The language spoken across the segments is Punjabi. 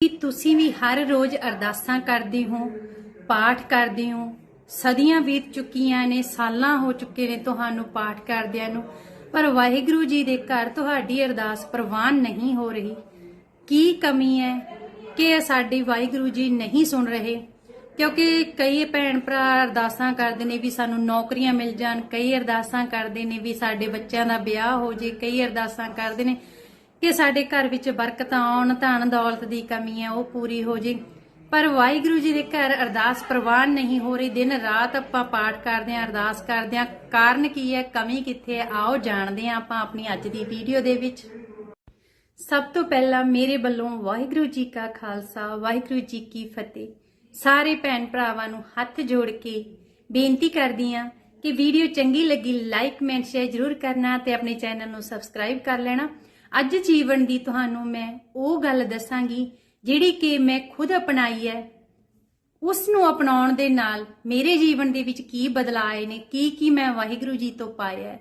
ਕਿ ਤੁਸੀਂ ਵੀ ਹਰ ਰੋਜ਼ ਅਰਦਾਸਾਂ ਕਰਦੇ ਹੋ, ਪਾਠ ਕਰਦੇ ਹੋ? ਸਦੀਆਂ ਬੀਤ ਚੁੱਕੀਆਂ ਨੇ, ਸਾਲਾਂ ਹੋ ਚੁੱਕੇ ਨੇ ਤੁਹਾਨੂੰ ਪਾਠ ਕਰਦਿਆਂ ਨੂੰ, ਪਰ ਵਾਹਿਗੁਰੂ ਜੀ ਦੇ ਘਰ ਤੁਹਾਡੀ ਅਰਦਾਸ ਪ੍ਰਵਾਨ ਨਹੀਂ ਹੋ ਰਹੀ। ਕੀ ਕਮੀ ਹੈ ਕਿ ਸਾਡੀ ਵਾਹਿਗੁਰੂ ਜੀ ਨਹੀਂ ਸੁਣ ਰਹੇ? ਕਿਉਂਕਿ ਕਈ ਭੈਣ ਭਰਾ ਅਰਦਾਸਾਂ ਕਰਦੇ ਨੇ ਵੀ ਸਾਨੂੰ ਨੌਕਰੀਆਂ ਮਿਲ ਜਾਣ, ਕਈ ਅਰਦਾਸਾਂ ਕਰਦੇ ਨੇ ਵੀ ਸਾਡੇ ਬੱਚਿਆਂ ਦਾ ਵਿਆਹ ਹੋ ਜੇ, ਕਈ ਅਰਦਾਸਾਂ ਕਰਦੇ ਨੇ। ਕਿ ਸਾਡੇ ਘਰ ਵਿੱਚ ਬਰਕਤਾਂ ਆਉਣ, ਧਨ ਦੌਲਤ ਦੀ ਕਮੀ ਹੈ, ਉਹ ਪੂਰੀ ਹੋ ਜੇ। ਪਰ ਵਾਹਿਗੁਰੂ ਜੀ ਦੇ ਘਰ ਅਰਦਾਸ ਪ੍ਰਵਾਨ ਨਹੀਂ ਹੋ ਰਹੀ। ਦਿਨ ਰਾਤ ਆਪਾਂ ਪਾਠ ਕਰਦੇ ਆਂ ਅਰਦਾਸ ਕਰਦੇ ਆਂ ਕਾਰਨ ਕੀ ਹੈ, ਕਮੀ ਕਿੱਥੇ ਹੈ, ਆਓ ਜਾਣਦੇ ਆਂ ਆਪਾਂ ਆਪਣੀ ਅੱਜ ਦੀ ਵੀਡੀਓ ਦੇ ਵਿੱਚ। ਸਭ ਤੋਂ ਪਹਿਲਾਂ ਮੇਰੇ ਵੱਲੋਂ ਵਾਹਿਗੁਰੂ ਜੀ ਕਾ ਖਾਲਸਾ, ਵਾਹਿਗੁਰੂ ਜੀ ਕੀ ਫਤਿਹ। ਸਾਰੇ ਭੈਣ ਭਰਾਵਾਂ ਨੂੰ ਹੱਥ ਜੋੜ ਕੇ ਬੇਨਤੀ ਕਰਦੀ ਆਂ ਕਿ ਵੀਡੀਓ ਚੰਗੀ ਲੱਗੀ, ਲਾਈਕ, ਕਮੈਂਟ, ਸ਼ੇਅਰ ਜ਼ਰੂਰ ਕਰਨਾ ਤੇ ਆਪਣੇ ਚੈਨਲ ਨੂੰ ਸਬਸਕ੍ਰਾਈਬ ਕਰ ਲੈਣਾ। ਅੱਜ ਜੀਵਨ ਦੀ ਤੁਹਾਨੂੰ ਮੈਂ ਉਹ ਗੱਲ ਦੱਸਾਂਗੀ, ਜਿਹੜੀ ਕਿ ਮੈਂ ਖੁਦ ਅਪਣਾਈ ਹੈ। ਉਸ ਨੂੰ ਅਪਣਾਉਣ ਦੇ ਨਾਲ ਮੇਰੇ ਜੀਵਨ ਦੇ ਵਿੱਚ ਕੀ ਬਦਲਾਅ ਆਏ ਨੇ, ਕੀ ਕੀ ਮੈਂ ਵਾਹਿਗੁਰੂ ਜੀ ਤੋਂ ਪਾਇਆ ਹੈ।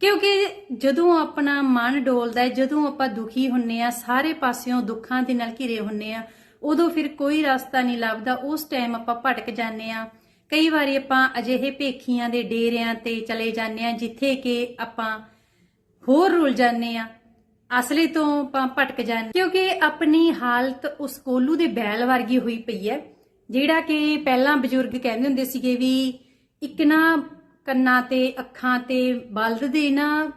ਕਿਉਂਕਿ ਜਦੋਂ ਆਪਣਾ ਮਨ ਡੋਲਦਾ ਹੈ, ਜਦੋਂ ਆਪਾਂ ਦੁਖੀ ਹੁੰਨੇ ਆ ਸਾਰੇ ਪਾਸਿਓਂ ਦੁੱਖਾਂ ਦੇ ਨਾਲ ਘਿਰੇ ਹੁੰਨੇ ਆ ਉਦੋਂ ਫਿਰ ਕੋਈ ਰਸਤਾ ਨਹੀਂ ਲੱਭਦਾ। ਉਸ ਟਾਈਮ ਆਪਾਂ ਭਟਕ ਜਾਂਦੇ ਆ ਕਈ ਵਾਰੀ ਆਪਾਂ ਅਜਿਹੇ ਭੇਖੀਆਂ ਦੇ ਡੇਰਿਆਂ ਤੇ ਚਲੇ ਜਾਂਦੇ ਆ ਜਿੱਥੇ ਕਿ ਆਪਾਂ ਹੋਰ ਰੁਲ ਜਾਂਦੇ ਆ ਅਸਲੀ ਤੋਂ ਆਪਾਂ ਭਟਕ ਜਾਂਦੇ ਕਿਉਂਕਿ ਆਪਣੀ ਹਾਲਤ ਉਸ ਕੋਲੂ ਦੇ ਬੈਲ ਵਰਗੀ ਹੋਈ ਪਈ ਹੈ, ਜਿਹੜਾ ਕਿ ਪਹਿਲਾਂ ਬਜ਼ੁਰਗ ਕਹਿੰਦੇ ਹੁੰਦੇ ਸੀਗੇ ਵੀ ਇੱਕ ਨਾ ਕੰਨਾਂ ਤੇ, ਅੱਖਾਂ ਤੇ ਬਲਦ ਦੇ ਨਾ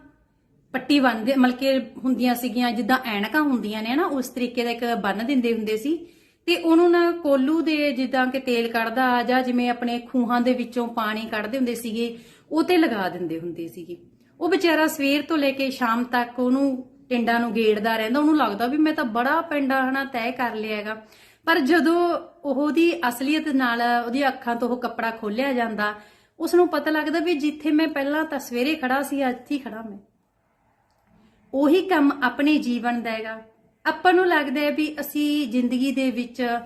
ਪੱਟੀ ਬੰਨਦੇ ਮਤਲਬ ਹੁੰਦੀਆਂ ਸੀਗੀਆਂ, ਜਿੱਦਾਂ ਐਨਕਾਂ ਹੁੰਦੀਆਂ ਨੇ ਨਾ ਉਸ ਤਰੀਕੇ ਦਾ ਇੱਕ ਬੰਨ ਦਿੰਦੇ ਹੁੰਦੇ ਸੀ। ਤੇ ਉਹਨੂੰ ਨਾ ਕੋਲੂ ਦੇ ਜਿੱਦਾਂ ਕਿ ਤੇਲ ਕੱਢਦਾ ਜਾਂ ਜਿਵੇਂ ਆਪਣੇ ਖੂਹਾਂ ਦੇ ਵਿੱਚੋਂ ਪਾਣੀ ਕੱਢਦੇ ਹੁੰਦੇ ਸੀਗੇ, ਉਹ ਤੇ ਲਗਾ ਦਿੰਦੇ ਹੁੰਦੇ ਸੀਗੇ। ਉਹ ਵਿਚਾਰਾ ਸਵੇਰ ਤੋਂ ਲੈ ਕੇ ਸ਼ਾਮ ਤੱਕ ਉਹਨੂੰ ਪਿੰਡਾਂ ਨੂੰ ਗੇੜਦਾ ਰਹਿੰਦਾ, ਉਹਨੂੰ ਲੱਗਦਾ ਵੀ ਮੈਂ ਤਾਂ ਬੜਾ ਪਿੰਡਾ ਹਨਾ, ਤੈਅ ਕਰ ਲਿਆ ਹੈਗਾ। ਪਰ ਜਦੋਂ ਉਹਦੀ ਅਸਲੀਅਤ ਨਾਲ ਉਹਦੀ ਅੱਖਾਂ ਤੋਂ ਉਹ ਕੱਪੜਾ ਖੋਲਿਆ ਜਾਂਦਾ ਉਸ ਨੂੰ ਪਤਾ ਲੱਗਦਾ ਵੀ ਜਿੱਥੇ ਮੈਂ ਪਹਿਲਾਂ ਤਾਂ ਸਵੇਰੇ ਖੜਾ ਸੀ, ਅੱਜ ਹੀ ਖੜਾ ਮੈਂ। ਉਹੀ ਕੰਮ ਆਪਣੇ ਜੀਵਨ ਦਾ ਹੈਗਾ। ਆਪਾਂ ਨੂੰ ਲੱਗਦਾ ਹੈ ਵੀ ਅਸੀਂ ਜ਼ਿੰਦਗੀ ਦੇ ਵਿੱਚ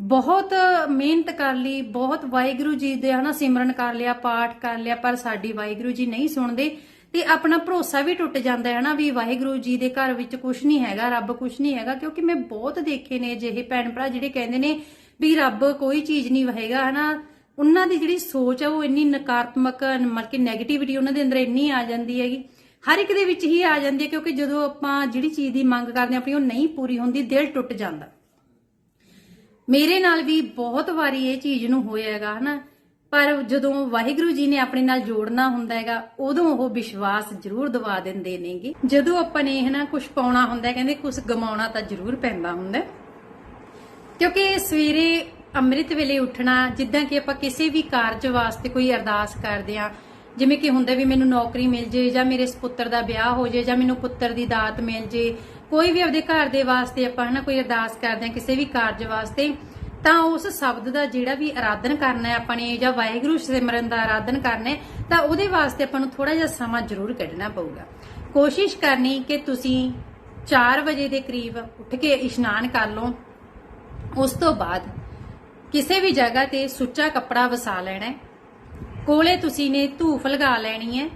ਬਹੁਤ ਮਿਹਨਤ ਕਰ ਲਈ, ਬਹੁਤ ਵਾਹਿਗੁਰੂ ਜੀ ਦੇ ਹਨਾ ਸਿਮਰਨ ਕਰ ਲਿਆ, ਪਾਠ ਕਰ ਲਿਆ, ਪਰ ਸਾਡੀ ਵਾਹਿਗੁਰੂ ਜੀ ਨਹੀਂ ਸੁਣਦੇ। ਤੇ ਆਪਣਾ ਭਰੋਸਾ ਵੀ ਟੁੱਟ ਜਾਂਦਾ ਹੈ ਨਾ ਵੀ ਵਾਹਿਗੁਰੂ ਜੀ ਦੇ ਘਰ ਵਿੱਚ ਕੁਝ ਨਹੀਂ ਹੈਗਾ, ਰੱਬ ਕੁਝ ਨਹੀਂ ਹੈਗਾ, ਕਿਉਂਕਿ ਮੈਂ ਬਹੁਤ ਦੇਖੇ ਨੇ ਜਿਹੇ ਭੈਣ ਭਰਾ ਜਿਹੜੇ ਕਹਿੰਦੇ ਨੇ ਵੀ ਰੱਬ ਕੋਈ ਚੀਜ਼ ਨਹੀਂ ਹੈਗਾ ਹਨਾ? ਉਹਨਾਂ ਦੀ ਜਿਹੜੀ ਸੋਚ ਹੈ ਉਹ ਇੰਨੀ ਨਕਾਰਾਤਮਕ ਮਤਲਬ ਕਿ 네ਗੇਟਿਵਿਟੀ ਉਹਨਾਂ ਦੇ ਅੰਦਰ ਇੰਨੀ ਆ ਜਾਂਦੀ ਹੈਗੀ। ਹਰ ਇੱਕ ਦੇ ਵਿੱਚ ਹੀ ਆ ਜਾਂਦੀ ਹੈ, ਕਿਉਂਕਿ ਜਦੋਂ ਆਪਾਂ ਜਿਹੜੀ ਚੀਜ਼ ਦੀ ਮੰਗ ਕਰਦੇ ਹਾਂ, ਆਪਣੀ ਉਹ ਨਹੀਂ ਪੂਰੀ ਹੁੰਦੀ, ਦਿਲ ਟੁੱਟ ਜਾਂਦਾ। ਮੇਰੇ ਨਾਲ ਵੀ ਬਹੁਤ ਵਾਰੀ ਇਹ ਚੀਜ਼ ਨੂੰ ਹੋਇਆ ਹੈਗਾ, ਹਨਾ? ਪਰ ਜਦੋਂ ਵਾਹਿਗੁਰੂ ਜੀ ਨੇ ਆਪਣੇ ਨਾਲ ਜੋੜਨਾ ਹੁੰਦਾ ਹੈਗਾ ਉਦੋਂ ਉਹ ਵਿਸ਼ਵਾਸ ਜ਼ਰੂਰ ਦਿਵਾ ਦਿੰਦੇ ਨੇਗੇ। ਜਦੋਂ ਆਪਾਂ ਨੇ ਹਨਾ ਕੁਝ ਪਾਉਣਾ ਹੁੰਦਾ ਹੈ, ਕਹਿੰਦੇ ਕੁਝ ਗਮਾਉਣਾ ਤਾਂ ਜ਼ਰੂਰ ਪੈਂਦਾ ਹੁੰਦਾ ਕਿਉਂਕਿ ਸਵੇਰੇ ਅੰਮ੍ਰਿਤ ਵੇਲੇ ਉੱਠਣਾ ਜਿੱਦਾਂ ਕਿ ਆਪਾਂ ਕਿਸੇ ਵੀ ਕਾਰਜ ਵਾਸਤੇ ਕੋਈ ਅਰਦਾਸ ਕਰਦੇ ਆ ਜਿਵੇਂ ਕਿ ਹੁੰਦਾ ਵੀ ਮੈਨੂੰ ਨੌਕਰੀ ਮਿਲ ਜੇ ਜਾਂ ਮੇਰੇ ਸੁਪੁੱਤਰ ਦਾ ਵਿਆਹ ਹੋ ਜੇ ਜਾਂ ਮੈਨੂੰ ਪੁੱਤਰ ਦੀ ਦਾਤ ਮਿਲ ਜੇ ਕੋਈ ਵੀ ਆਪਦੇ ਘਰ ਦੇ ਵਾਸਤੇ ਆਪਾਂ ਹਨਾ ਕੋਈ ਅਰਦਾਸ ਕਰਦੇ ਆ ਕਿਸੇ ਵੀ ਕਾਰਜ ਵਾਸਤੇ ਤਾਂ ਉਸ ਸ਼ਬਦ ਦਾ ਜਿਹੜਾ ਵੀ ਆਰਾਧਨ ਕਰਨਾ ਹੈ ਆਪਾਂ ਨੇ ਜਾਂ ਵਾਹਿਗੁਰੂ ਸਿਮਰਨ ਦਾ ਆਰਾਧਨ ਕਰਨਾ ਹੈ, ਤਾਂ ਉਹਦੇ ਵਾਸਤੇ ਆਪਾਂ ਨੂੰ ਥੋੜਾ ਜਿਹਾ ਸਮਾਂ ਜ਼ਰੂਰ ਕੱਢਣਾ ਪਊਗਾ। ਕੋਸ਼ਿਸ਼ ਕਰਨੀ ਕਿ ਤੁਸੀਂ 4 ਵਜੇ ਦੇ ਕਰੀਬ ਉੱਠ ਕੇ ਇਸ਼ਨਾਨ ਕਰ ਲਓ। ਉਸ ਤੋਂ ਬਾਅਦ ਕਿਸੇ ਵੀ ਜਗ੍ਹਾ ਤੇ ਸੁੱਚਾ ਕੱਪੜਾ ਵਸਾ ਲੈਣਾ ਹੈ। ਕੋਲੇ ਤੁਸੀਂ ਨੇ ਧੂਫ ਲਗਾ ਲੈਣੀ ਹੈ।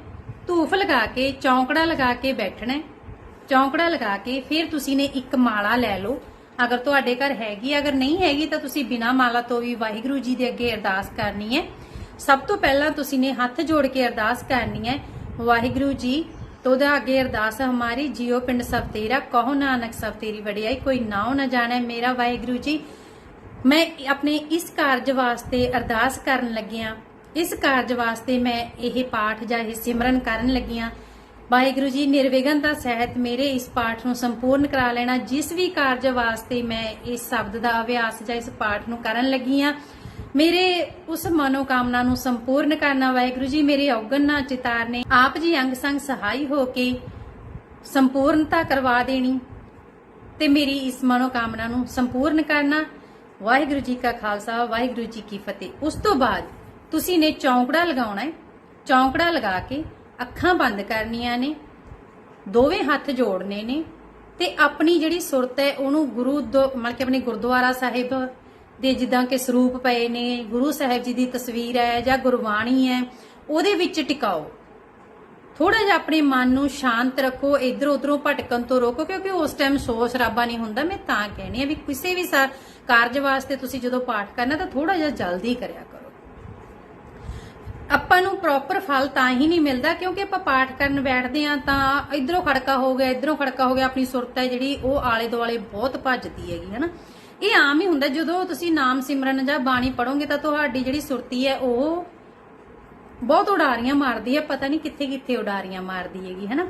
ਧੂਫ ਲਗਾ ਕੇ, ਚੌਂਕੜਾ ਲਗਾ ਕੇ ਬੈਠਣਾ ਹੈ। ਚੌਂਕੜਾ ਲਗਾ ਕੇ ਫਿਰ ਤੁਸੀਂ ਨੇ ਇੱਕ ਮਾਲਾ ਲੈ ਲਓ। ਅਗਰ ਤੁਹਾਡੇ ਘਰ ਹੈਗੀ, ਅਗਰ ਨਹੀਂ ਹੈਗੀ, ਤਾਂ ਤੁਸੀਂ ਬਿਨਾ ਮਾਲਾ ਤੋਂ ਵੀ ਵਾਹਿਗੁਰੂ ਜੀ ਦੇ ਅੱਗੇ ਅਰਦਾਸ ਕਰਨੀ ਹੈ। ਸਭ ਤੋਂ ਪਹਿਲਾਂ ਤੁਸੀਂ ਨੇ ਹੱਥ ਜੋੜ ਕੇ ਅਰਦਾਸ ਕਰਨੀ ਹੈ, ਵਾਹਿਗੁਰੂ ਜੀ ਤੋਦਾ ਅੱਗੇ ਅਰਦਾਸ ਹਮਾਰੀ, ਜੀਓ ਪਿੰਡ ਸਭ ਤੇਰਾ, ਕਹੋ ਨਾਨਕ ਸਭ ਤੇਰੀ ਵਡਿਆਈ, ਕੋਈ ਨਾਉ ਨਾ ਜਾਣੇ ਮੇਰਾ ਵਾਹਿਗੁਰੂ ਜੀ। ਮੈਂ ਆਪਣੇ ਇਸ ਕਾਰਜ ਵਾਸਤੇ ਅਰਦਾਸ ਕਰਨ ਲੱਗਿਆ। ਇਸ ਕਾਰਜ ਵਾਸਤੇ ਮੈਂ ਇਹ ਪਾਠ ਜਾਂ ਇਹ ਸਿਮਰਨ ਕਰਨ ਲੱਗਿਆ। ਵਾਹਿਗੁਰੂ ਜੀ ਨਿਰਵਿਘਨਤਾ ਸਹਿਤ ਮੇਰੇ ਇਸ ਪਾਠ ਨੂੰ ਸੰਪੂਰਨ ਕਰਾ ਲੈਣਾ। ਜਿਸ ਵੀ ਕਾਰਜ ਵਾਸਤੇ ਮੈਂ ਇਸ ਸ਼ਬਦ ਦਾ ਅਭਿਆਸ ਜਾਂ ਇਸ ਪਾਠ ਨੂੰ ਕਰਨ ਲੱਗੀ ਆ ਮੇਰੇ ਉਸ ਮਨੋਕਾਮਨਾ ਨੂੰ ਸੰਪੂਰਨ ਕਰਨਾ ਵਾਹਿਗੁਰੂ ਜੀ, ਮੇਰੇ ਔਗਣ ਨਾ ਚਿਤਾਰਨੇ ਆਪ ਜੀ ਅੰਗ ਸੰਗ ਸਹਾਈ ਹੋ ਕੇ ਸੰਪੂਰਨਤਾ ਕਰਵਾ ਦੇਣੀ ਤੇ ਮੇਰੀ ਇਸ ਮਨੋਕਾਮਨਾ ਨੂੰ ਸੰਪੂਰਨ ਕਰਨਾ। ਵਾਹਿਗੁਰੂ ਜੀ ਕਾ ਖਾਲਸਾ, ਵਾਹਿਗੁਰੂ ਜੀ ਕੀ ਫਤਿਹ। ਉਸ ਤੋਂ ਬਾਅਦ ਤੁਸੀਂ ਨੇ ਚੌਂਕੜਾ ਲਗਾਉਣਾ ਹੈ। ਚੌਂਕੜਾ ਲਗਾ ਕੇ ਅੱਖਾਂ ਬੰਦ ਕਰਨੀਆਂ ਨੇ, ਦੋਵੇਂ ਹੱਥ ਜੋੜਨੇ ਨੇ ਤੇ ਆਪਣੀ ਜਿਹੜੀ ਸੁਰਤ ਹੈ ਉਹਨੂੰ ਗੁਰੂ ਦੋ, ਮਤਲਬ ਕਿ ਆਪਣੇ ਗੁਰਦੁਆਰਾ ਸਾਹਿਬ ਦੇ ਜਿੱਦਾਂ ਕਿ ਸਰੂਪ ਪਏ ਨੇ, ਗੁਰੂ ਸਾਹਿਬ ਜੀ ਦੀ ਤਸਵੀਰ ਹੈ ਜਾਂ ਗੁਰਬਾਣੀ ਹੈ, ਉਹਦੇ ਵਿੱਚ ਟਿਕਾਓ। ਥੋੜਾ ਜਿਹਾ ਆਪਣੇ ਮਨ ਨੂੰ ਸ਼ਾਂਤ ਰੱਖੋ, ਇਧਰ ਉਧਰੋਂ ਭਟਕਣ ਤੋਂ ਰੋਕੋ, ਕਿਉਂਕਿ ਉਸ ਟਾਈਮ ਸੋਚ ਸ਼ਰਾਬਾ ਨਹੀਂ ਹੁੰਦਾ, ਮੈਂ ਤਾਂ ਕਹਿਣੀ ਆ ਵੀ ਕਿਸੇ ਵੀ ਸਾ- ਕਾਰਜ ਵਾਸਤੇ ਤੁਸੀਂ ਜਦੋਂ ਪਾਠ ਕਰਨਾ ਤਾਂ ਥੋੜਾ ਜਿਹਾ ਜਲਦੀ ਕਰਿਆ ਕਰੋ। ਆਪਾਂ ਨੂੰ ਪ੍ਰੋਪਰ ਫਲ ਤਾਂ ਹੀ ਨਹੀਂ ਮਿਲਦਾ, ਕਿਉਂਕਿ ਆਪਾਂ ਪਾਠ ਕਰਨ ਬੈਠਦੇ ਆ ਤਾਂ ਇਧਰੋਂ ਖੜਕਾ ਹੋ ਗਿਆ, ਇਧਰੋਂ ਖੜਕਾ ਹੋ ਗਿਆ, ਆਪਣੀ ਸੁਰਤ ਹੈ ਜਿਹੜੀ, ਉਹ ਆਲੇ ਦੁਆਲੇ ਬਹੁਤ ਭੱਜਦੀ ਹੈਗੀ, ਹਨਾ? ਇਹ ਆਮ ਹੀ ਹੁੰਦਾ, ਜਦੋਂ ਤੁਸੀਂ ਨਾਮ ਸਿਮਰਨ ਜਾਂ ਬਾਣੀ ਪੜੋਗੇ ਤਾਂ ਤੁਹਾਡੀ ਜਿਹੜੀ ਸੁਰਤੀ ਹੈ, ਉਹ ਬਹੁਤ ਉਡਾਰੀਆਂ ਮਾਰਦੀ ਹੈ, ਪਤਾ ਨਹੀਂ ਕਿੱਥੇ ਕਿੱਥੇ ਉਡਾਰੀਆਂ ਮਾਰਦੀ ਹੈਗੀ, ਹਨਾ?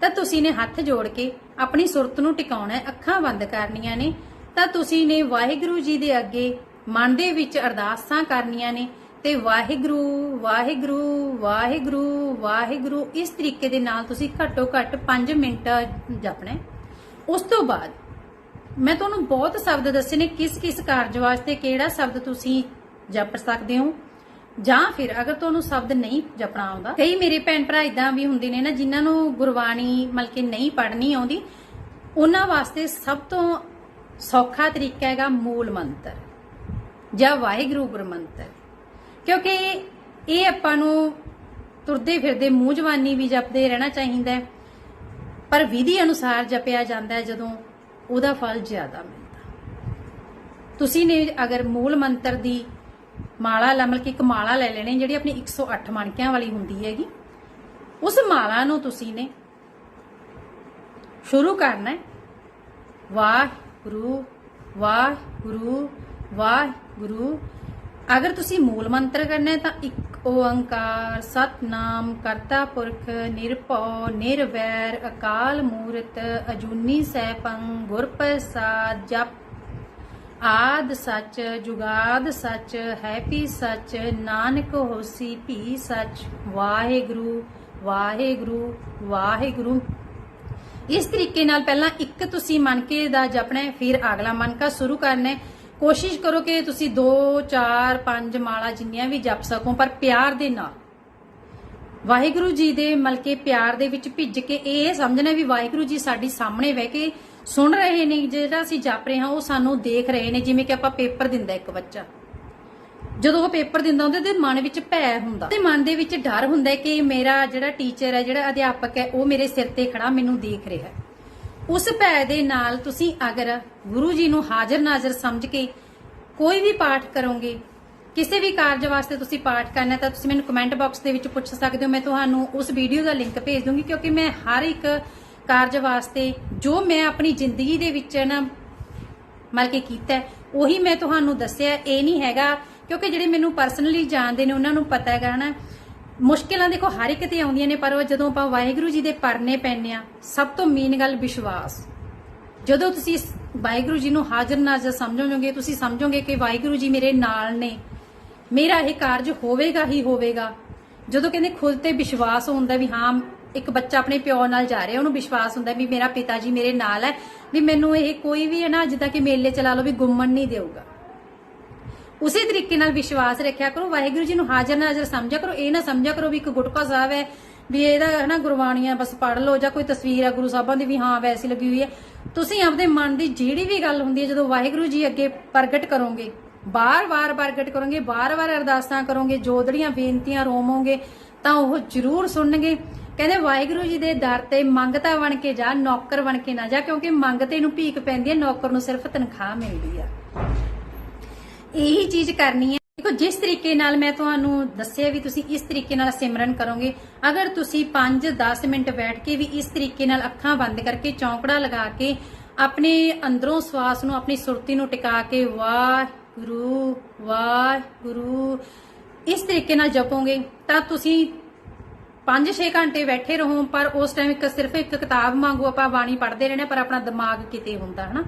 ਤਾਂ ਤੁਸੀਂ ਨੇ ਹੱਥ ਜੋੜ ਕੇ ਆਪਣੀ ਸੁਰਤ ਨੂੰ ਟਿਕਾਉਣਾ ਅੱਖਾਂ ਬੰਦ ਕਰਨੀਆਂ ਨੇ, ਤਾਂ ਤੁਸੀਂ ਨੇ ਵਾਹਿਗੁਰੂ ਜੀ ਦੇ ਅੱਗੇ ਮਨ ਦੇ ਵਿੱਚ ਅਰਦਾਸਾਂ ਕਰਨੀਆਂ ਨੇ ਤੇ ਵਾਹਿਗੁਰੂ ਵਾਹਿਗੁਰੂ ਵਾਹਿਗੁਰੂ ਵਾਹਿਗੁਰੂ। ਇਸ ਤਰੀਕੇ ਦੇ ਨਾਲ ਤੁਸੀਂ ਘੱਟੋ ਘੱਟ 5 ਮਿੰਟ ਜਪਣਾ ਉਸ ਤੋਂ ਬਾਅਦ ਮੈਂ ਤੁਹਾਨੂੰ ਬਹੁਤ ਸ਼ਬਦ ਦੱਸੇ ਨੇ ਕਿਸ ਕਿਸ ਕਾਰਜ ਵਾਸਤੇ ਕਿਹੜਾ ਸ਼ਬਦ ਤੁਸੀਂ ਜਪ ਸਕਦੇ ਹੋ। ਜਾਂ ਫਿਰ ਅਗਰ ਤੁਹਾਨੂੰ ਸ਼ਬਦ ਨਹੀਂ ਜਪਣਾ ਆਉਂਦਾ, ਕਈ ਮੇਰੇ ਭੈਣ ਭਰਾ ਇਦਾਂ ਵੀ ਹੁੰਦੇ ਨੇ ਨਾ ਜਿਨ੍ਹਾਂ ਨੂੰ ਗੁਰਬਾਣੀ ਮਤਲਬ ਕਿ ਨਹੀਂ ਪੜ੍ਹਨੀ ਆਉਂਦੀ, ਉਹਨਾਂ ਵਾਸਤੇ ਸਭ ਤੋਂ ਸੌਖਾ ਤਰੀਕਾ ਹੈਗਾ ਮੂਲ ਮੰਤਰ ਜਾਂ ਵਾਹਿਗੁਰੂ ਗੁਰਮੰਤਰ। ਕਿਉਂਕਿ ਇਹ ਆਪਾਂ ਨੂੰ ਤੁਰਦੇ ਫਿਰਦੇ ਮੂੰਹ ਜਵਾਨੀ ਵੀ ਜਪਦੇ ਰਹਿਣਾ ਚਾਹੀਦਾ ਹੈ। ਪਰ ਵਿਧੀ ਅਨੁਸਾਰ ਜਪਿਆ ਜਾਂਦਾ ਹੈ ਜਦੋਂ ਉਹਦਾ ਫਲ ਜ਼ਿਆਦਾ ਮਿਲਦਾ। ਤੁਸੀਂ ਨੇ ਅਗਰ ਮੂਲ ਮੰਤਰ ਦੀ ਮਾਲਾ ਲਮਲ ਕੇ ਇੱਕ ਮਾਲਾ ਲੈ ਲੈਣੀ, ਜਿਹੜੀ ਆਪਣੀ 108 ਮਣਕਿਆਂ ਵਾਲੀ ਹੁੰਦੀ ਹੈਗੀ, ਉਸ ਮਾਲਾ ਨੂੰ ਤੁਸੀਂ ਨੇ ਸ਼ੁਰੂ ਕਰਨਾ ਹੈ। ਵਾਹਿਗੁਰੂ ਵਾਹਿਗੁਰੂ ਵਾਹਿਗੁਰੂ ਅਗਰ ਤੁਸੀਂ ਮੂਲ ਮੰਤਰ ਕਰਨਾ ਹੈ ਤਾਂ ਇੱਕ ਓੰਕਾਰ, ਸਤਨਾਮ, ਕਰਤਾ ਪੁਰਖ, ਨਿਰਭਉ, ਨਿਰਵੈਰ, ਅਕਾਲ ਮੂਰਤ, ਅਜੂਨੀ ਸੈਭੰ ਗੁਰ ਪ੍ਰਸਾਦ ਜਪ ਆਦ ਸੱਚ, ਜੁਗਾਦ ਸੱਚ, ਹੈਪੀ ਸੱਚ, ਨਾਨਕ ਹੋਸੀ, ਭੀ ਸੱਚ, ਵਾਹਿਗੁਰੂ ਵਾਹਿਗੁਰੂ ਵਾਹਿਗੁਰੂ। ਇਸ ਤਰੀਕੇ ਨਾਲ ਪਹਿਲਾਂ ਇੱਕ ਤੁਸੀਂ ਮਨ ਕੇ ਦਾ ਜਪਣਾ ਹੈ, ਫਿਰ ਅਗਲਾ ਮਨ ਕਾ ਸ਼ੁਰੂ ਕਰਨਾ ਹੈ। ਕੋਸ਼ਿਸ਼ ਕਰੋ ਕਿ ਤੁਸੀਂ 2 4 5 ਮਾਲਾ ਜਿੰਨੀਆਂ ਵੀ ਜਪ ਸਕੋ, ਪਰ ਪਿਆਰ ਦੇ ਨਾਲ। ਵਾਹਿਗੁਰੂ ਜੀ ਦੇ ਮਲਕੇ ਪਿਆਰ ਦੇ ਵਿੱਚ ਭਿੱਜ ਕੇ ਇਹ ਸਮਝਣਾ ਵੀ ਵਾਹਿਗੁਰੂ ਜੀ ਸਾਡੀ ਸਾਹਮਣੇ ਬਹਿ ਕੇ ਸੁਣ ਰਹੇ ਨੇ, ਜਿਹੜਾ ਅਸੀਂ ਜਪ ਰਹੇ ਹਾਂ, ਉਹ ਸਾਨੂੰ ਦੇਖ ਰਹੇ ਨੇ, ਜਿਵੇਂ ਕਿ ਆਪਾਂ ਪੇਪਰ ਦਿੰਦਾ ਇੱਕ ਬੱਚਾ। ਜਦੋਂ ਉਹ ਪੇਪਰ ਦਿੰਦਾ ਹੁੰਦਾ ਤੇ ਮਨ ਵਿੱਚ ਭੈ ਹੁੰਦਾ। ਤੇ ਮਨ ਦੇ ਵਿੱਚ ਡਰ ਹੁੰਦਾ ਕਿ ਮੇਰਾ ਜਿਹੜਾ ਟੀਚਰ ਹੈ, ਜਿਹੜਾ ਅਧਿਆਪਕ ਹੈ, ਉਹ ਮੇਰੇ ਸਿਰ ਤੇ ਖੜਾ, ਮੈਨੂੰ ਦੇਖ ਰਿਹਾ ਹੈ। ਉਸ ਭੈ ਦੇ ਨਾਲ ਤੁਸੀਂ ਅਗਰ ਗੁਰੂ ਜੀ ਨੂੰ ਹਾਜ਼ਰ ਨਾਜ਼ਰ ਸਮਝ ਕੇ ਕੋਈ ਵੀ ਪਾਠ ਕਰੋਗੇ, ਕਿਸੇ ਵੀ ਕਾਰਜ ਵਾਸਤੇ ਤੁਸੀਂ ਪਾਠ ਕਰਨਾ ਤਾਂ ਤੁਸੀਂ ਮੈਨੂੰ ਕਮੈਂਟ ਬਾਕਸ ਦੇ ਵਿੱਚ ਪੁੱਛ ਸਕਦੇ ਹੋ। ਮੈਂ ਤੁਹਾਨੂੰ ਉਸ ਵੀਡੀਓ ਦਾ ਲਿੰਕ ਭੇਜ ਦੂੰਗੀ ਕਿਉਂਕਿ ਮੈਂ ਹਰ ਇੱਕ ਕਾਰਜ ਵਾਸਤੇ ਜੋ ਮੈਂ ਆਪਣੀ ਜ਼ਿੰਦਗੀ ਦੇ ਵਿੱਚ ਨਾ ਮਤਲਬ ਕਿ ਕੀਤਾ ਉਹੀ ਮੈਂ ਤੁਹਾਨੂੰ ਦੱਸਿਆ। ਇਹ ਨਹੀਂ ਹੈਗਾ ਕਿਉਂਕਿ ਜਿਹੜੇ ਮੈਨੂੰ ਪਰਸਨਲੀ ਜਾਣਦੇ ਨੇ, ਉਹਨਾਂ ਨੂੰ ਪਤਾ ਹੈਗਾ ਨਾ ਮੁਸ਼ਕਿਲਾਂ ਦੇਖੋ ਹਰ ਇੱਕ ਤੇ ਆਉਂਦੀਆਂ ਨੇ, ਪਰ ਉਹ ਜਦੋਂ ਆਪਾਂ ਵਾਹਿਗੁਰੂ ਜੀ ਦੇ ਪਰਨੇ ਪੈਨੇ ਆ ਸਭ ਤੋਂ ਮੇਨ ਗੱਲ ਵਿਸ਼ਵਾਸ। ਜਦੋਂ ਤੁਸੀਂ ਵਾਹਿਗੁਰੂ ਜੀ ਨੂੰ ਹਾਜ਼ਰ ਨਾਜ਼ਰ ਸਮਝੋਗੇ, ਤੁਸੀਂ ਸਮਝੋਗੇ ਕਿ ਵਾਹਿਗੁਰੂ ਜੀ ਮੇਰੇ ਨਾਲ ਨੇ, ਮੇਰਾ ਇਹ ਕਾਰਜ ਹੋਵੇਗਾ ਹੀ ਹੋਵੇਗਾ। ਜਦੋਂ ਕਹਿੰਦੇ ਖੁਦ ਤੇ ਵਿਸ਼ਵਾਸ ਹੁੰਦਾ ਵੀ ਹਾਂ, ਇੱਕ ਬੱਚਾ ਆਪਣੇ ਪਿਓ ਨਾਲ ਜਾ ਰਿਹਾ, ਉਹਨੂੰ ਵਿਸ਼ਵਾਸ ਹੁੰਦਾ ਵੀ ਮੇਰਾ ਪਿਤਾ ਜੀ ਮੇਰੇ ਨਾਲ ਹੈ, ਵੀ ਮੈਨੂੰ ਇਹ ਕੋਈ ਵੀ ਹੈ ਨਾ, ਜਿੱਦਾਂ ਕਿ ਮੇਲੇ ਚਲਾ ਲਓ ਵੀ ਗੁੰਮਣ ਨਹੀਂ ਦੇਊਗਾ। ਉਸੇ ਤਰੀਕੇ ਨਾਲ ਵਿਸ਼ਵਾਸ ਰੱਖਿਆ ਕਰੋ, ਵਾਹਿਗੁਰੂ ਜੀ ਨੂੰ ਹਾਜ਼ਰ ਨਾਜ਼ਰ ਸਮਝਿਆ ਕਰੋ, ਇਹ ਨਾ ਸਮਝਿਆ ਕਰੋ ਵੀ ਇੱਕ ਗੁਟਕਾ ਸਾਹਿਬ ਹੈ, ਵੀ ਇਹਦਾ ਹੈ ਗੁਰਬਾਣੀਆਂ ਬਸ ਪੜ੍ਹ ਲਓ ਜਾਂ ਕੋਈ ਤਸਵੀਰ ਹੈ ਗੁਰੂ ਸਾਹਿਬਾਂ ਦੀ ਵੀ ਹਾਂ ਵੈਸੀ ਲੱਗੀ ਹੋਈ ਹੈ। ਤੁਸੀਂ ਆਪਦੇ ਮਨ ਦੀ ਜਿਹੜੀ ਵੀ ਗੱਲ ਹੁੰਦੀ ਹੈ, ਜਦੋਂ ਵਾਹਿਗੁਰੂ ਜੀ ਅੱਗੇ ਪ੍ਰਗਟ ਕਰੋਗੇ, ਬਾਰ-ਬਾਰ ਪ੍ਰਗਟ ਕਰੋਗੇ, ਬਾਰ-ਬਾਰ ਅਰਦਾਸਾਂ ਕਰੋਗੇ ਜੋਦੜੀਆਂ ਬੇਨਤੀਆਂ ਰੋਵੋਗੇ, ਤਾਂ ਉਹ ਜ਼ਰੂਰ ਸੁਣਨਗੇ। ਕਹਿੰਦੇ ਵਾਹਿਗੁਰੂ ਜੀ ਦੇ ਦਰ ਤੇ ਮੰਗਤਾ ਬਣ ਕੇ ਜਾ, ਨੌਕਰ ਬਣ ਕੇ ਨਾ ਜਾ, ਕਿਉਂਕਿ ਮੰਗਤੇ ਨੂੰ ਭੀਖ ਪੈਂਦੀ ਹੈ, ਨੌਕਰ ਨੂੰ ਸਿਰਫ ਤਨਖਾਹ ਮਿਲਦੀ ਆ। ਇਹੀ ਚੀਜ਼ ਕਰਨੀ ਹੈ। ਦੇਖੋ, ਜਿਸ ਤਰੀਕੇ ਨਾਲ ਮੈਂ ਤੁਹਾਨੂੰ ਦੱਸਿਆ ਵੀ ਤੁਸੀਂ ਇਸ ਤਰੀਕੇ ਨਾਲ ਸਿਮਰਨ ਕਰੋਗੇ, ਅਗਰ ਤੁਸੀਂ 5-10 ਮਿੰਟ ਬੈਠ ਕੇ ਵੀ ਇਸ ਤਰੀਕੇ ਨਾਲ ਅੱਖਾਂ ਬੰਦ ਕਰਕੇ ਚੌਂਕੜਾ ਲਗਾ ਕੇ ਆਪਣੇ ਅੰਦਰੋਂ ਸਵਾਸ ਨੂੰ, ਆਪਣੀ ਸੁਰਤੀ ਨੂੰ ਟਿਕਾ ਕੇ ਵਾਹਿਗੁਰੂ ਵਾਹਿਗੁਰੂ ਇਸ ਤਰੀਕੇ ਨਾਲ ਜਪੋਗੇ, ਤਾਂ ਤੁਸੀਂ 5-6 ਘੰਟੇ ਬੈਠੇ ਰਹੋ, ਪਰ ਉਸ ਟਾਈਮ ਇੱਕ ਸਿਰਫ ਇੱਕ ਕਿਤਾਬ ਵਾਂਗੂ ਆਪਾਂ ਬਾਣੀ ਪੜ੍ਹਦੇ ਰਹਿਣਾ ਪਰ ਆਪਣਾ ਦਿਮਾਗ ਕਿਤੇ ਹੁੰਦਾ, ਹਨਾ?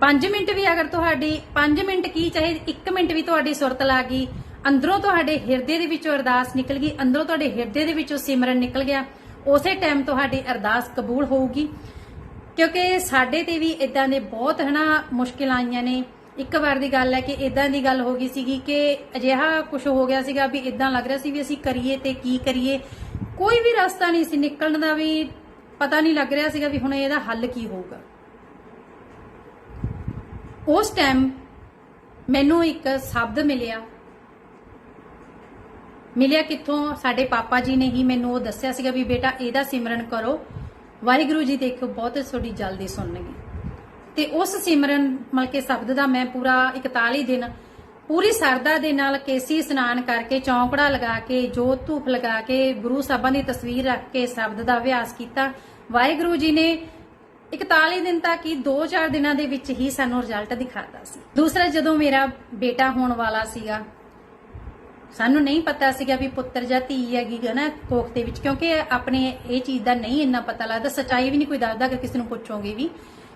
5 ਮਿੰਟ ਵੀ ਅਗਰ ਤੁਹਾਡੀ 5 ਮਿੰਟ ਕੀ ਚਾਹੇ 1 ਮਿੰਟ ਵੀ ਤੁਹਾਡੀ ਸੁਰਤ ਲਾ ਗਈ, ਅੰਦਰੋਂ ਤੁਹਾਡੇ ਹਿਰਦੇ ਦੇ ਵਿੱਚੋਂ ਅਰਦਾਸ ਨਿਕਲ ਗਈ, ਅੰਦਰੋਂ ਤੁਹਾਡੇ ਹਿਰਦੇ ਦੇ ਵਿੱਚੋਂ ਸਿਮਰਨ ਨਿਕਲ ਗਿਆ, ਉਸੇ ਟਾਈਮ ਤੁਹਾਡੀ ਅਰਦਾਸ ਕਬੂਲ ਹੋਊਗੀ। ਕਿਉਂਕਿ ਸਾਡੇ ਤੇ ਵੀ ਇਦਾਂ ਦੇ ਬਹੁਤ ਹਨਾ ਮੁਸ਼ਕਿਲਾਂ ਆਈਆਂ ਨੇ। ਇੱਕ ਵਾਰ ਦੀ ਗੱਲ ਹੈ ਕਿ ਇਦਾਂ ਦੀ ਗੱਲ ਹੋ ਗਈ ਸੀਗੀ ਕਿ ਅਜਿਹਾ ਕੁਝ ਹੋ ਗਿਆ ਸੀਗਾ ਵੀ ਇਦਾਂ ਲੱਗ ਰਿਹਾ ਸੀ ਵੀ ਅਸੀਂ ਕਰੀਏ ਤੇ ਕੀ ਕਰੀਏ। ਕੋਈ ਵੀ ਰਸਤਾ ਨਹੀਂ ਸੀ ਨਿਕਲਣ ਦਾ ਵੀ ਪਤਾ ਨਹੀਂ ਲੱਗ ਰਿਹਾ ਸੀਗਾ ਵੀ ਹੁਣ ਇਹਦਾ ਹੱਲ ਕੀ ਹੋਊਗਾ। ਉਸ ਟਾਈਮ ਮੈਨੂੰ ਇੱਕ ਸ਼ਬਦ ਮਿਲਿਆ। ਮਿਲਿਆ ਕਿੱਥੋਂ? ਸਾਡੇ ਪਾਪਾ ਜੀ ਨੇ ਹੀ ਮੈਨੂੰ ਉਹ ਦੱਸਿਆ ਸੀਗਾ ਵੀ ਬੇਟਾ ਇਹਦਾ ਸਿਮਰਨ ਕਰੋ। ਵਾਹਿਗੁਰੂ ਜੀ ਦੇਖੋ, ਬਹੁਤ ਤੁਹਾਡੀ ਜਲਦੀ ਸੁਣਨਗੇ। ਤੇ ਉਸ ਸਿਮਰਨ, ਮਤਲਬ ਕਿ ਸ਼ਬਦ ਦਾ ਮੈਂ ਪੂਰਾ 41 ਦਿਨ ਪੂਰੀ ਸਰਦਾ ਦੇ ਨਾਲ ਕੇਸੀ ਇਸ਼ਨਾਨ ਕਰਕੇ ਚੌਂਕੜਾ ਲਗਾ ਕੇ, ਜੋਤ ਧੂਪ ਲਗਾ ਕੇ, ਗੁਰੂ ਸਾਹਿਬਾਂ ਦੀ ਤਸਵੀਰ ਰੱਖ ਕੇ ਸ਼ਬਦ ਦਾ ਅਭਿਆਸ ਕੀਤਾ। ਵਾਹਿਗੁਰੂ ਜੀ ਨੇ 41 ਦਿਨ ਤੱਕ ਹੀ 2-4 ਦਿਨਾਂ ਦੇ ਵਿੱਚ ਹੀ ਸਾਨੂੰ ਰਿਜ਼ਲਟ ਦਿਖਾਤਾ ਸੀ। ਦੂਸਰਾ, ਜਦੋਂ ਮੇਰਾ ਬੇਟਾ ਹੋਣ ਵਾਲਾ ਸੀਗਾ, ਸਾਨੂੰ ਨਹੀਂ ਪਤਾ ਸੀਗਾ ਵੀ ਪੁੱਤਰ ਜਾਂ ਧੀ ਹੈਗੀ ਨਾ ਕੋਖ ਦੇ ਵਿੱਚ, ਕਿਉਂਕਿ ਆਪਣੇ ਇਹ ਚੀਜ਼ ਦਾ ਨਹੀਂ ਇੰਨਾ ਪਤਾ ਲੱਗਦਾ, ਸਚਾਈ ਵੀ ਨਹੀਂ ਕੋਈ ਦੱਸਦਾ ਅਗਰ ਕਿਸੇ ਨੂੰ ਪੁੱਛੋਗੇ ਵੀ।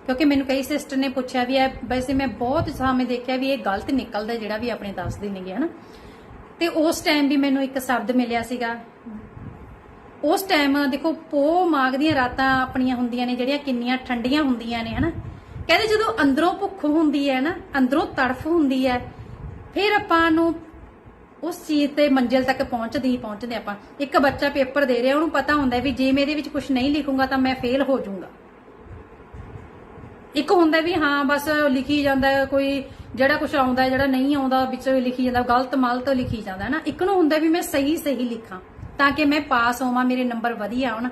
ਕਿਉਂਕਿ ਮੈਨੂੰ ਕਈ ਸਿਸਟਰ ਨੇ ਪੁੱਛਿਆ ਵੀ ਹੈ ਵੈਸੇ ਮੈਂ ਬਹੁਤ ਸਮੇਂ ਦੇਖਿਆ ਵੀ ਇਹ ਗਲਤ ਨਿਕਲਦਾ ਜਿਹੜਾ ਵੀ ਆਪਣੇ ਦੱਸਦੇ ਨੇਗੇ, ਹਨਾ। ਤੇ ਉਸ ਟਾਈਮ ਵੀ ਮੈਨੂੰ ਇੱਕ ਸ਼ਬਦ ਮਿਲਿਆ ਸੀਗਾ ਉਸ ਟਾਈਮ ਦੇਖੋ ਪੋ ਮਾਗ ਦੀਆਂ ਰਾਤਾਂ ਆਪਣੀਆਂ ਹੁੰਦੀਆਂ ਨੇ, ਜਿਹੜੀਆਂ ਕਿੰਨੀਆਂ ਠੰਡੀਆਂ ਹੁੰਦੀਆਂ ਨੇ, ਹਨਾ? ਕਹਿੰਦੇ ਜਦੋਂ ਅੰਦਰੋਂ ਭੁੱਖ ਹੁੰਦੀ ਹੈ ਨਾ, ਅੰਦਰੋਂ ਤੜਫ ਹੁੰਦੀ ਹੈ, ਫਿਰ ਆਪਾਂ ਨੂੰ ਉਸ ਚੀਜ਼ ਤੇ ਮੰਜ਼ਿਲ ਤੱਕ ਪਹੁੰਚਦੇ ਹੀ ਪਹੁੰਚਦੇ ਆਪਾਂ। ਇੱਕ ਬੱਚਾ ਪੇਪਰ ਦੇ ਰਿਹਾ, ਉਹਨੂੰ ਪਤਾ ਹੁੰਦਾ ਵੀ ਜੇ ਮੈਂ ਇਹਦੇ ਵਿੱਚ ਕੁਝ ਨਹੀਂ ਲਿਖੂੰਗਾ ਤਾਂ ਮੈਂ ਫੇਲ ਹੋ ਜਾਊਂਗਾ। ਇੱਕ ਹੁੰਦਾ ਵੀ ਹਾਂ, ਬਸ ਲਿਖੀ ਜਾਂਦਾ, ਕੋਈ ਜਿਹੜਾ ਕੁਝ ਆਉਂਦਾ, ਜਿਹੜਾ ਨਹੀਂ ਆਉਂਦਾ, ਵਿੱਚ ਲਿਖੀ ਜਾਂਦਾ, ਗਲਤ ਮਲਤ ਲਿਖੀ ਜਾਂਦਾ ਹੈ ਨਾ ਇੱਕ ਨੂੰ ਹੁੰਦਾ ਵੀ ਮੈਂ ਸਹੀ ਸਹੀ ਲਿਖਾਂ। ਤਾਂ ਕਿ ਮੈਂ ਪਾਸ ਹੋਵਾਂ, ਮੇਰੇ ਨੰਬਰ ਵਧੀਆ ਆਉਣ।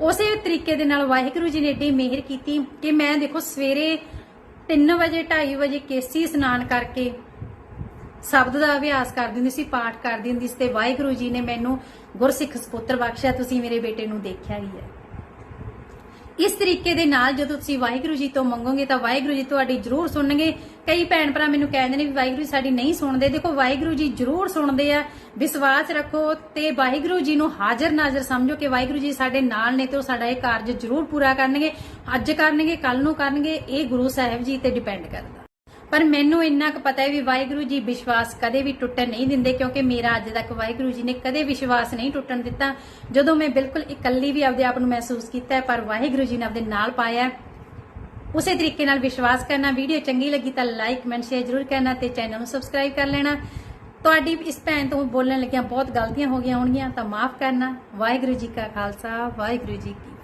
ਉਸੇ ਤਰੀਕੇ ਦੇ ਨਾਲ ਵਾਹਿਗੁਰੂ ਜੀ ਨੇ ਏਡੀ ਮਿਹਰ ਕੀਤੀ ਕਿ ਮੈਂ ਦੇਖੋ ਸਵੇਰੇ 3 ਵਜੇ 2:30 ਵਜੇ ਕੇਸੀ ਇਸ਼ਨਾਨ ਕਰਕੇ ਸ਼ਬਦ ਦਾ ਅਭਿਆਸ ਕਰਦੀ ਹੁੰਦੀ ਸੀ, ਪਾਠ ਕਰਦੀ ਹੁੰਦੀ ਸੀ ਤੇ ਵਾਹਿਗੁਰੂ ਜੀ ਨੇ ਮੈਨੂੰ ਗੁਰਸਿੱਖ ਸੁਪੁੱਤਰ ਬਖਸ਼ਿਆ, ਤੁਸੀਂ ਮੇਰੇ ਬੇਟੇ ਨੂੰ ਦੇਖਿਆ ਹੀ ਹੈ। ਇਸ ਤਰੀਕੇ ਦੇ ਨਾਲ ਜਦੋਂ ਤੁਸੀਂ ਵਾਹਿਗੁਰੂ ਜੀ ਤੋਂ ਮੰਗੋਗੇ ਤਾਂ ਵਾਹਿਗੁਰੂ ਜੀ ਤੁਹਾਡੀ ਜ਼ਰੂਰ ਸੁਣਨਗੇ। ਕਈ ਭੈਣ ਭਰਾ ਮੈਨੂੰ ਕਹਿੰਦੇ ਨੇ ਵੀ ਵਾਹਿਗੁਰੂ ਜੀ ਸਾਡੀ ਨਹੀਂ ਸੁਣਦੇ। ਦੇਖੋ, ਵਾਹਿਗੁਰੂ ਜੀ ਜ਼ਰੂਰ ਸੁਣਦੇ ਆ। ਵਿਸ਼ਵਾਸ ਰੱਖੋ ਤੇ ਵਾਹਿਗੁਰੂ ਜੀ ਨੂੰ ਹਾਜ਼ਰ ਨਾਜ਼ਰ ਸਮਝੋ ਕਿ ਵਾਹਿਗੁਰੂ ਜੀ ਸਾਡੇ ਨਾਲ ਨੇ ਤੇ ਉਹ ਸਾਡਾ ਇਹ ਕਾਰਜ ਜ਼ਰੂਰ ਪੂਰਾ ਕਰਨਗੇ। ਅੱਜ ਕਰਨਗੇ ਕੱਲ ਨੂੰ ਕਰਨਗੇ, ਇਹ ਗੁਰੂ ਸਾਹਿਬ ਜੀ ਤੇ ਡਿਪੈਂਡ ਕਰਦਾ। ਪਰ ਮੈਨੂੰ ਇੰਨਾ ਕੁ ਪਤਾ ਹੈ ਵੀ ਵਾਹਿਗੁਰੂ ਜੀ ਵਿਸ਼ਵਾਸ ਕਦੇ ਵੀ ਟੁੱਟਣ ਨਹੀਂ ਦਿੰਦੇ ਕਿਉਂਕਿ ਮੇਰਾ ਅੱਜ ਤੱਕ ਵਾਹਿਗੁਰੂ ਜੀ ਨੇ ਕਦੇ ਵਿਸ਼ਵਾਸ ਨਹੀਂ ਟੁੱਟਣ ਦਿੱਤਾ। ਜਦੋਂ ਮੈਂ ਬਿਲਕੁਲ ਇਕੱਲੀ ਵੀ ਆਪਦੇ ਆਪ ਨੂੰ ਮਹਿਸੂਸ ਕੀਤਾ ਪਰ ਵਾਹਿਗੁਰੂ ਜੀ ਨੇ ਆਪਦੇ ਨਾਲ ਪਾਇਆ ਉਸੇ ਤਰੀਕੇ ਨਾਲ ਵਿਸ਼ਵਾਸ ਕਰਨਾ ਵੀਡੀਓ ਚੰਗੀ ਲੱਗੀ ਤਾਂ ਲਾਈਕ ਕਮੈਂਟ ਸ਼ੇਅਰ ਜ਼ਰੂਰ ਕਰਨਾ ਤੇ ਚੈਨਲ ਨੂੰ ਸਬਸਕ੍ਰਾਈਬ ਕਰ ਲੈਣਾ। ਤੁਹਾਡੀ ਇਸ ਭੈਣ ਤੋਂ ਬੋਲਣ ਲੱਗਿਆ ਬਹੁਤ ਗਲਤੀਆਂ ਹੋ ਗਈਆਂ ਹੋਣਗੀਆਂ, ਤਾਂ ਮਾਫ ਕਰਨਾ। ਵਾਹਿਗੁਰੂ ਜੀ ਕਾ ਖਾਲਸਾ, ਵਾਹਿਗੁਰੂ ਜੀ ਕੀ